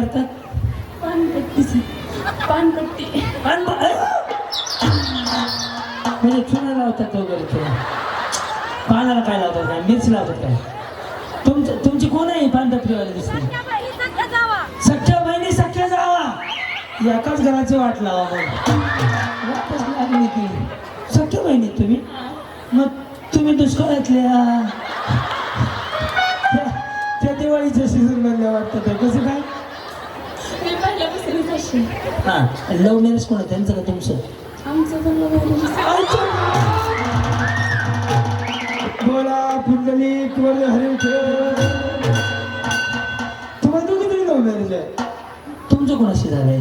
करतात? पानपट्टीचं पानपट्टी. अय! म्हणजे चुना लावतात वगैरे चुना पानाला काय लावतात काय? मिरची लावतात काय? तुमचं तुमची कोण आहे पानटपरीवाले दिसते? सख्या बहिणी सख्या जावा. एकाच घराची वाट लावा मग लागली सख्या बहिणी तुम्ही? मग तुम्ही दुष्काळातल्या त्या- दिवाळीच्या सीझन मधल्या वाटतं कसं काय? हां लव्ह मॅरेज कोण आहे? त्यांचं का तुमचं? आमचं पण बोला पुंडलिक वर हरी तुम्हाला दोघी तरी लव्ह मॅरेज आहे. तुमचं कोणाशी झालंय?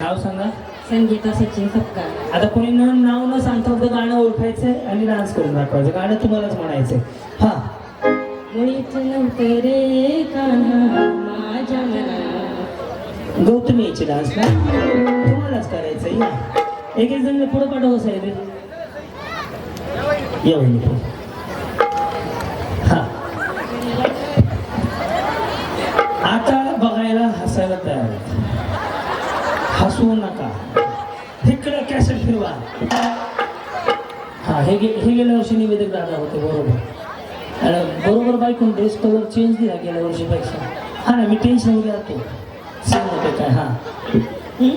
नाव सांगा. संगीता सचिन सपकाळ आता कोणी न नाव न सांगता फक्त गाणं ओळखायचंय आणि डान्स करून दाखवायचं. गाणं तुम्हालाच म्हणायचंय. हा. मुळीच नव्हतं रे कान्हा माझ्या मना गौतमी यायची डान्स ना? तुम्हालाच करायचं या एक एक जण पुढं पाठव साहेब. या वहिनी पुढं. हा. आता बघायला हसायला तयार आहेत. हसवू नका. हा हे गे हे गेल्या वर्षी निवेदक दादा होते बरोबर आणि बरोबर बाईकून ड्रेस कलर चेंज दिला गेल्या वर्षीपेक्षा हा ना मी टेन्शनमध्ये राहतो सेम होते काय हा हम्म?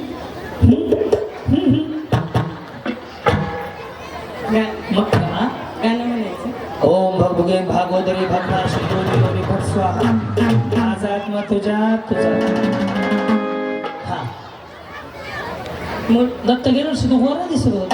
हम्म? हम्म? मग हा गाणं म्हणायचं ओम भगभुगे भागवदरी भगवा शिवोरी भट स्वाहा माझा आत्मा तुझ्या तुझा हा मग दत्त गेलो तू गोरा दिसत होता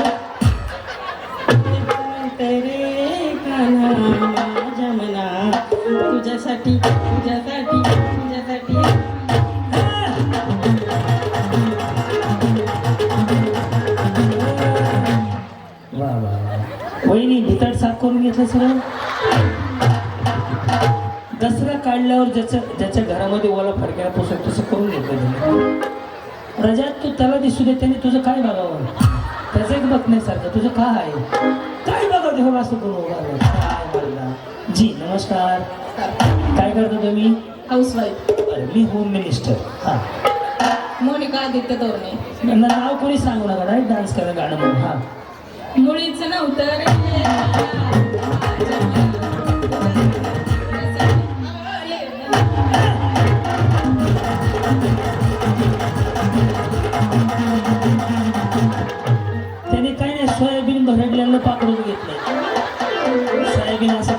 सगळं दसरा काढल्यावर ज्याच्या ज्याच्या घरामध्ये ओला फडक्याला पोसत तसं करून घेतलं रजात तू त्याला दिसू दे त्याने तुझं काय बघावं? त्याचं एक बघण्यासारखं तुझं काय आहे? काय बघा ते असं करून उभा? जी नमस्कार. काय करता तुम्ही? हाऊसवाईफ अरे मी होम मिनिस्टर हां. मोनिका आदित्य तोरणे. नाव कोणी सांगू नका डान्स करा गाणं म्हणून हां. मुळीच नव्हतं त्याने काय नाही सोयाबीन भरडलेलं पाकडून घेतलं सोयाबीन असं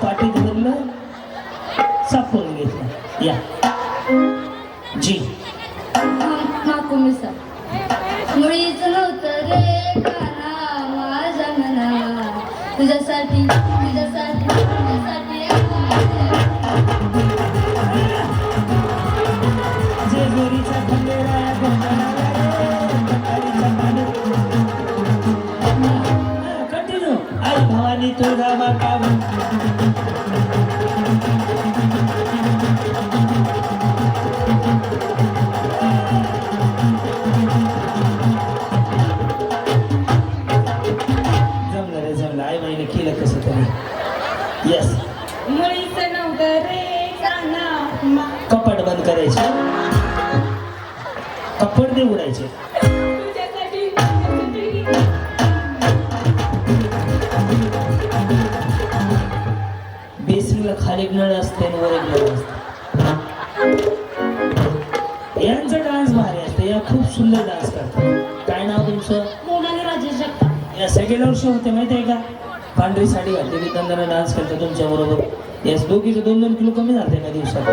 पांढरी घालते घातलेली डान्स करतो तुमच्या बरोबर येस दोघीचं दोन दोन किलो कमी झाले का दिवसात.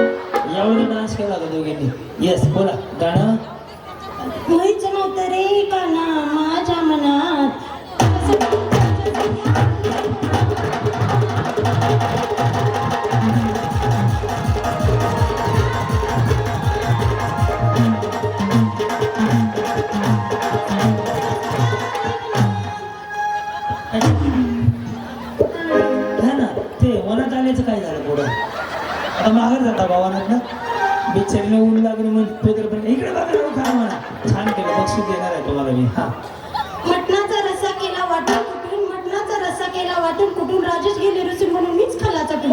यावर डान्स केला का दोघींनी. येस बोला गाणं? मुळीच नव्हतं रे काना माझ्या मनात. माघार जाता भावानात ना? बिचारीने ऊन लागले मग पेदर पण इकडे बघा खा म्हणा छान केलं बक्षीस देणार आहे तुम्हाला मी. हा. मटणाचा रसा केला वाटून चाटून कुठून? राजेश गेले रसून म्हणून मीच खाल्ला चाटून.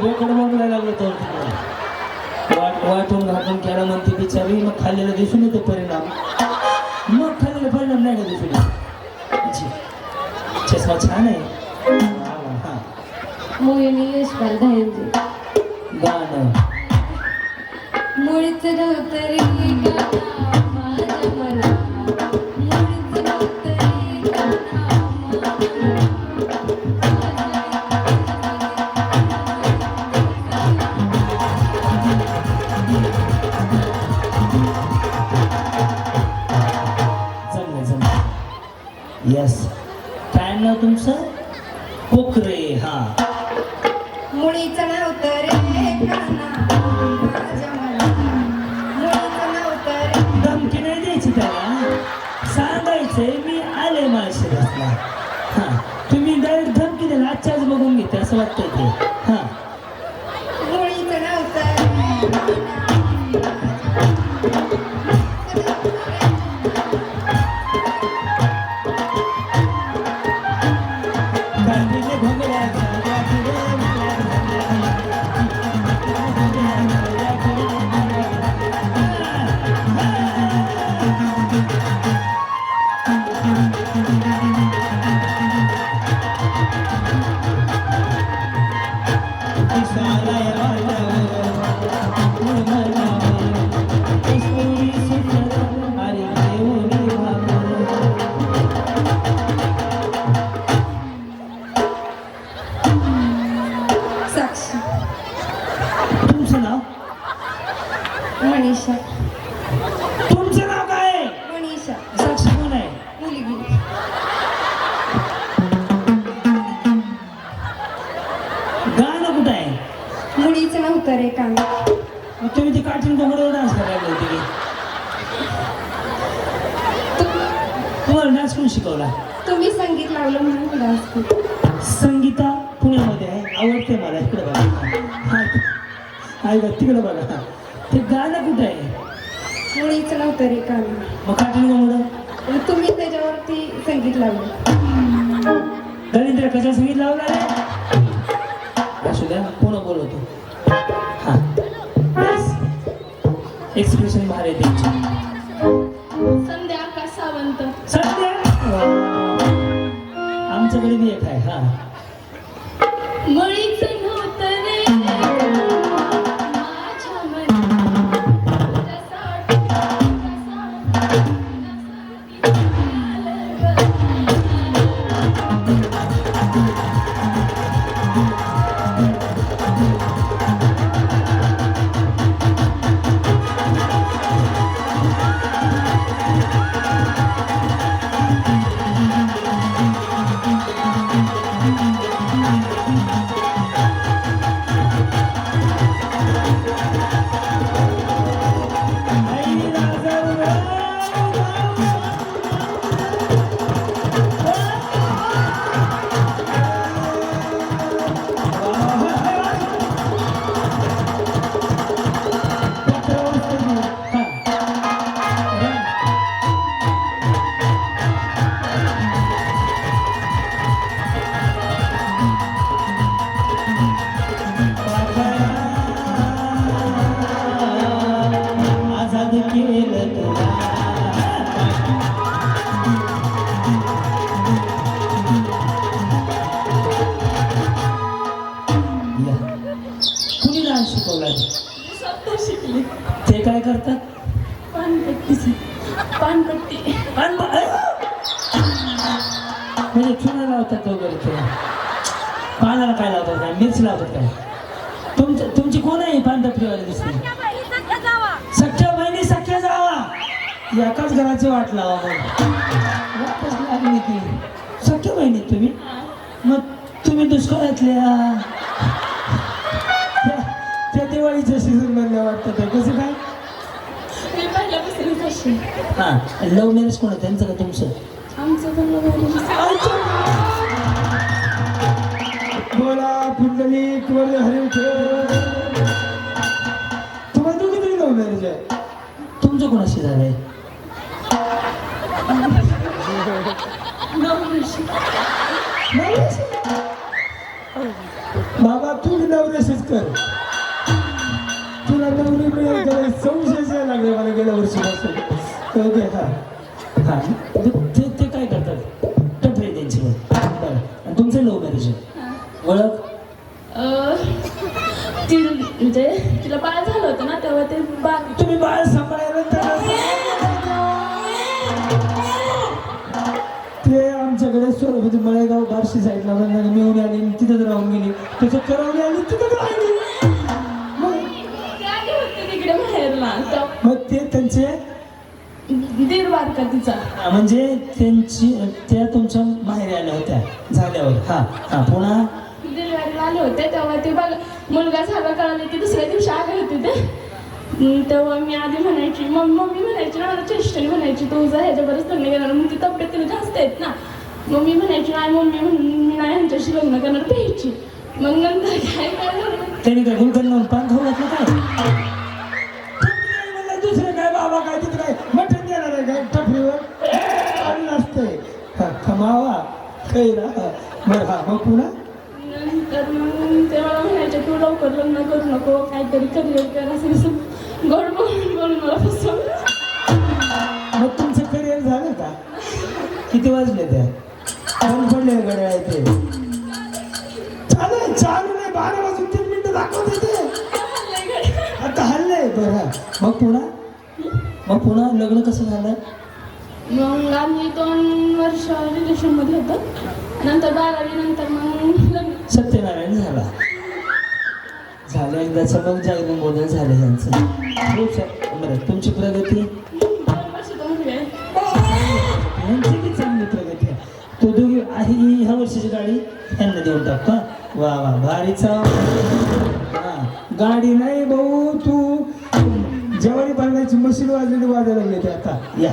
बोकड बोंबला लागलं तर वाट वाटून घाटून केला म्हणते बिचारी मग खाल्लेला दिसून येतो परिणाम. मग खाल्लेला परिणाम नाही का दिसून. चष्मा छान आहे. मोहिनी यशपाल गाणं. मुळीच नव्हतं रे गाणं. मनीषा. तुमचं नाव काय? आहे? मनीषा. साक्षी कोण आहे? मुलगी. गाणं कुठं आहे? मुळीच नव्हतं रे मग तुम्ही ते कार्टून कोंबड्यावर डान्स करायला होते की? तुम्हाला डान्स कोण शिकवला? तुम्ही संगीत लावलं म्हणून डान्स केला. संगीता पुण्यामध्ये आहे. आवडते मला इकडे बघा. आहे का तिकडे बघा. ते आहे मुळीच नव्हतं रे काम मग कार्टून कोंबडं तुम्ही त्याच्यावरती संगीत लावलं दलिंद्र कशा संगीत लावला रे असू द्या पुन्हा बोलवतो. हा. एक्सप्रेशन भारी त्यांची संध्या आकाश सावंत? सध्या? आमच्याकडे बी एक आहे हा. एकाच घराची वाट लावा मग वाटच लागली की सख्या बहिणी तुम्ही? मग तुम्ही दुष्काळातल्या त्या- दिवाळीच्या सीझन मधल्या वाटतं ते. कसं काय? हा लव्ह मॅरेज कोण त्यांचं का तुमचं? बोला पुंडलिक वर हरी तुम्हाला दोघी तरी लव्ह मॅरेज आहे. तुमचं कोणाशी झालंय? बाबा तू नवऱ्याशीच कर तुला नवरी मिळेल का संशयच लागले मला गेल्या वर्षीपासून. ओके हा हा ते ते काय करतात? टपरे त्यांची बरं. तुमचं लव्ह मॅरेज आहे ओळख? ती म्हणजे तिला बाळ झालं होतं ना तेव्हा ते बाळ बार्शी साईडला मिळून आली आणि तिथंच राहून गेली. त्याचं करवली आली तिथंच राहिली. मग? ते तिकडे बाहेरला मग ते त्यांचे? दीड बारका तिचा म्हणजे त्यांची त्या तुमच्या बाहेर आल्या होत्या झाल्यावर. हा हा पुन्हा? डिलिव्हरीला आले होते तेव्हा ते बघ मुलगा झाला कळाले की दुसऱ्या दिवशी आले होते ते. तेव्हा मी आधी म्हणायची मग मम्मी म्हणायची ना मला चेष्टने म्हणायची तू जर ह्याच्याबरोबर नाही करणार मग ती तब्येतीने जास्त आहेत ना. मग मी म्हणायची नाही मम्मी म्हणून मी नाही ह्यांच्याशी लग्न करणार. प्यायची मग नंतर काय झालं? त्यांनी काय गुलकंद लावून पान खाऊ घातलं काय म्हणलं, दुसरं काय बाबा काय तिथं काय मटण देणार आहे काय टपरीवर? आणि नसतंय हा खमावा कैरा बरं हा मग पुन्हा? नंतर मग ते मला म्हणायचे तू लवकर लग्न करू नको काहीतरी करिअर कर असं कसं गोड बोलून बोलून मला फसवलं. मग तुमचं करिअर झालं का? किती वाजले त्या? कोण पडले गड्या ते चालू आहे, चालू नाही बारा वाजून तीन मिनिटं दाखवते ते आता हल्लंय बरं. मग पुन्हा? मग पुन्हा लग्न कसं झालं? मग आम्ही दोन वर्ष रिलेशनमध्ये होतो. नंतर बारावी नंतर मग लग्न. सत्यनारायण झाला. झालं एकदाचं मग जागरण बोलणं झालं यांचं. बरं तुमची आहे प्रगती आहे तो दोघी आहे ही ह्या वर्षाची गाडी यांना देऊन टाकतो हा. वा वा भारीचा गाडी नाही भाऊ तू. जेवारी बांधण्याची मशीन वाजलेली वाजायला लागली ते आता. या.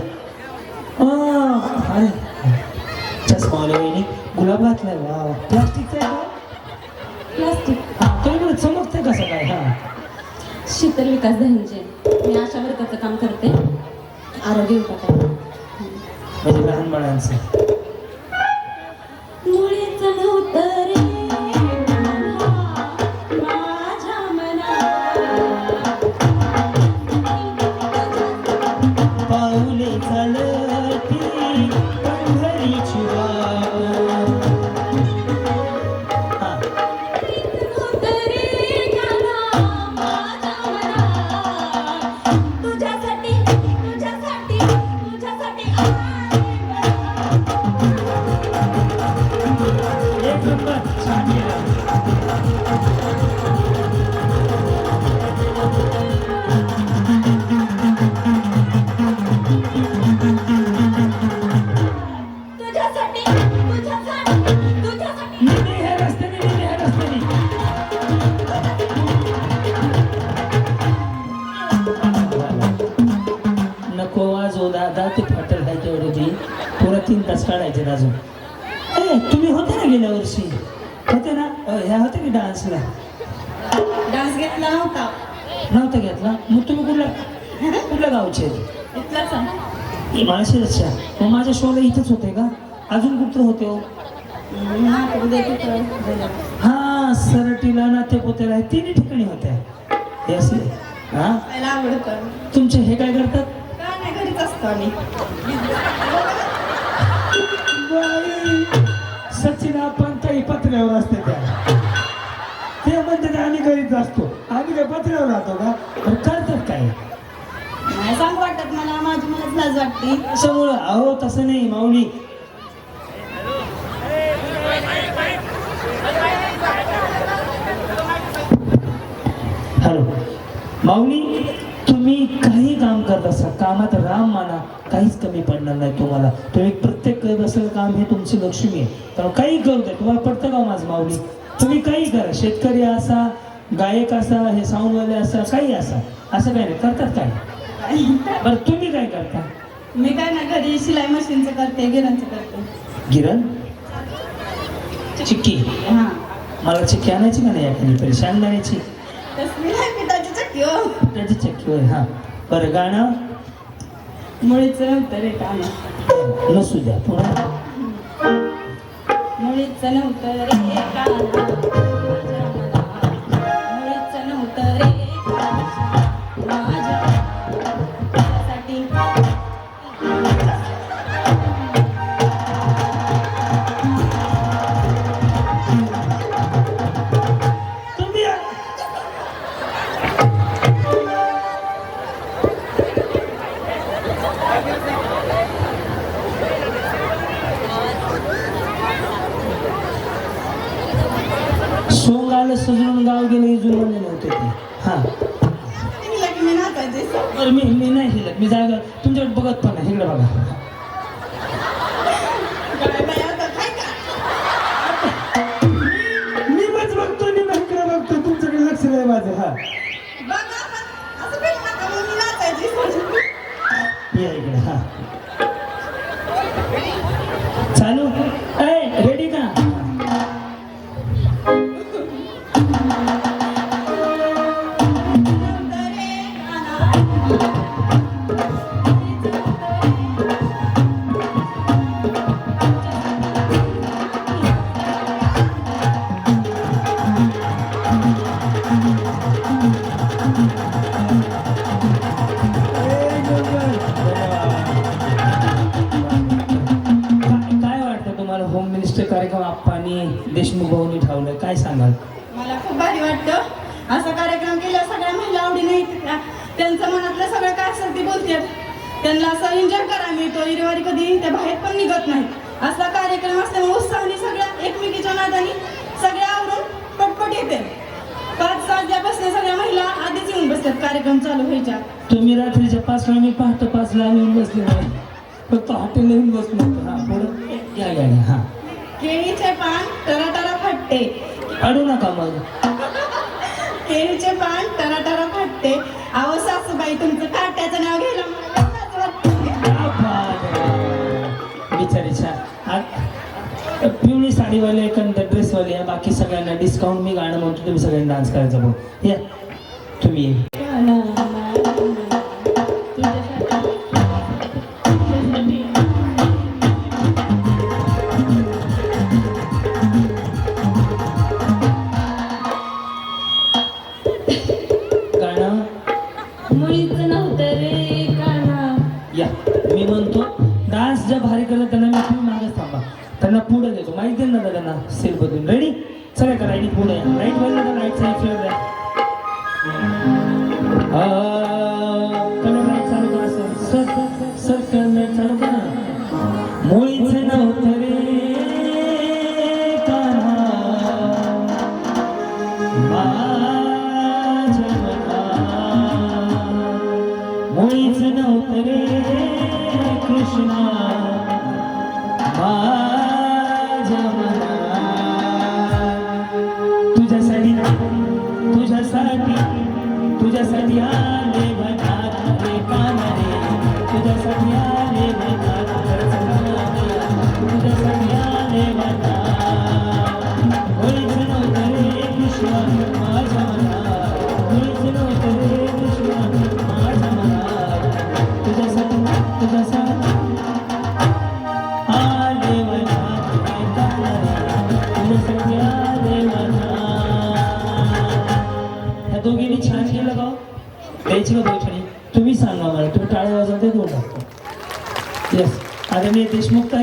अरे. चष्मा आला वहिनी. गुलाब घातलाय. वा वा. प्लास्टिकचा? प्लास्टिक. हा तुम्ही कसं काय हा. शीतल विकास धनंजय. मी आशा वर्गाचं काम करते. आरोग्य विभागात. म्हणजे लहान बाळांचं. नको वाजव दादा ते फाटल आहे तेवढे ती पुरा तीन तास काढायचे अजून. ए तुम्ही होते ना गेल्या वर्षी? होते ना? अ, ह्या होते की डान्सला? डान्स घेतला नव्हता. नव्हता घेतला? मग तुम्ही कुठल्या कुठल्या गावचे? इथलाच आहे. माळशिरसच्या. मग माझ्या शोला इथंच होते का? अजून कुठं होते हो? हा सरटीला नातेपोतेला तिन्ही ठिकाणी होत्या. हे असले. हा? तुमचे हे काय करतात? काय नाही घरीच असतो आम्ही. सचिन आपण काही पत्र्यावर असते त्या. ते म्हणते आम्ही घरीच असतो. आम्ही काय पत्र्यावर राहतो का? पण करतात काय? नाही सांग वाटत मला. माझी मलाच लाज वाटते. त्याच्यामुळं अहो तसं नाही माऊली. माऊली तुम्ही काही काम करत असा कामात राम माना काहीच कमी पडणार नाही तुम्हाला. तुम्ही प्रत्येक करत असलेलं काम हे तुमची लक्ष्मी आहे. तर काही करू दे तुम्हाला पडतं का माझं माऊली? तुम्ही काही करा शेतकरी असा गायक असा हे साऊंडवाले असा काही असा. असं काही नाही करतात काय? बरं तुम्ही काय करता? मी काय ना घरी शिलाई मशीनचं करते गिरणचं करते. गिरण चिक्की. हा. मला चिक्की आणायची का नाही एखादी तरी नाही. पिठाची चक्की हो फुटाची चक्की होय हा. बरं गाणं? मुळीच नव्हतं रे काना नसू द्या पुन्हा. मुळीच नव्हतं रे Yeah. मिनिस्टर कार्यक्रम आप्पानी देशमुख भाऊनी ठेवलं काय सांगाल? मला खूप भारी वाटतं. असा कार्यक्रम केला सगळ्या महिला आवडीने येतात. त्यांचं मनातलं सगळं काय असेल ते बोलतात. त्यांना असं एन्जॉय करा मिळतो इरेवारी कधी त्या बाहेर पण निघत नाही. असा कार्यक्रम असल्यामुळे उत्साहाने सगळ्या एकमेकीच्या नादाने सगळ्या आवरून पटपट येते. पाच वाजल्यापासून सगळ्या महिला आधीच येऊन बसतात कार्यक्रम चालू व्हायच्या. तुम्ही रात्रीच्या पाचला मी पहाटे पाचला येऊन बसले नाही फक्त हॉटेल येऊन बसलो हा या या या. हा. केळीचे पान टराटरा फाटते अडू नका मग. केळीचे पान टराटरा फाटते अहो सासूबाई तुमचं काट्याचं नाव घ्यायला है. बिचारी छान आ- पिवळी साडीवाले एखादा ड्रेसवाले या बाकी सगळ्यांना डिस्काउंट मी गाणं म्हणतो तुम्ही सगळ्यांनी डान्स करायचं बघ. या. तुम्ही त्यांना पुढे देतो माहिती आहे ना त्यांना सेल बदलून. रेडी चला का राईट पुढे राईट बदला तर राईट साईड फिरत हा. Yeah. देशमुख ताई